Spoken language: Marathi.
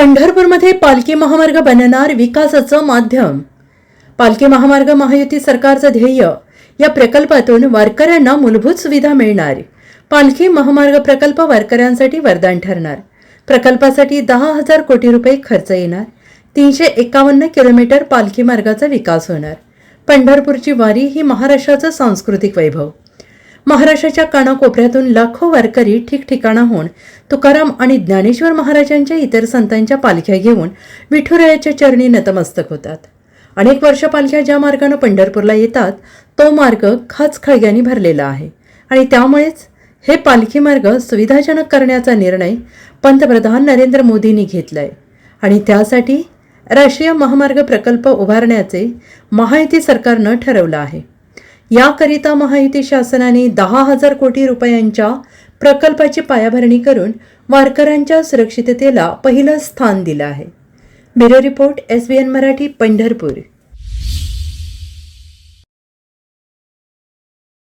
पंढरपूरमध्ये पालखी महामार्ग बनणार विकासाचं माध्यम. पालखी महामार्ग महायुती सरकारचं ध्येय. या प्रकल्पातून वारकऱ्यांना मूलभूत सुविधा मिळणार. पालखी महामार्ग प्रकल्प वारकऱ्यांसाठी वरदान ठरणार. प्रकल्पासाठी दहा हजार कोटी रुपये खर्च येणार. तीनशे एकावन्न किलोमीटर पालखी मार्गाचा विकास होणार. पंढरपूरची वारी ही महाराष्ट्राचं सांस्कृतिक वैभव. महाराष्ट्राच्या कानाकोपऱ्यातून लाखो वारकरी ठिकठिकाणाहून तुकाराम आणि ज्ञानेश्वर महाराजांच्या इतर संतांच्या पालख्या घेऊन विठुरायाच्या चरणी नतमस्तक होतात. अनेक वर्ष पालख्या ज्या मार्गानं पंढरपूरला येतात तो मार्ग खाचखळग्याने भरलेला आहे. आणि त्यामुळेच हे पालखी मार्ग सुविधाजनक करण्याचा निर्णय पंतप्रधान नरेंद्र मोदींनी घेतला आहे आणि त्यासाठी राष्ट्रीय महामार्ग प्रकल्प उभारण्याचे महायुती सरकारनं ठरवलं आहे. याकरिता महायुती शासनाने दहा हजार कोटी रुपयांच्या प्रकल्पाची पायाभरणी करून वारकऱ्यांच्या सुरक्षिततेला पहिलं स्थान दिलं आहे. Bureau report S B N Marathi Pandharpur.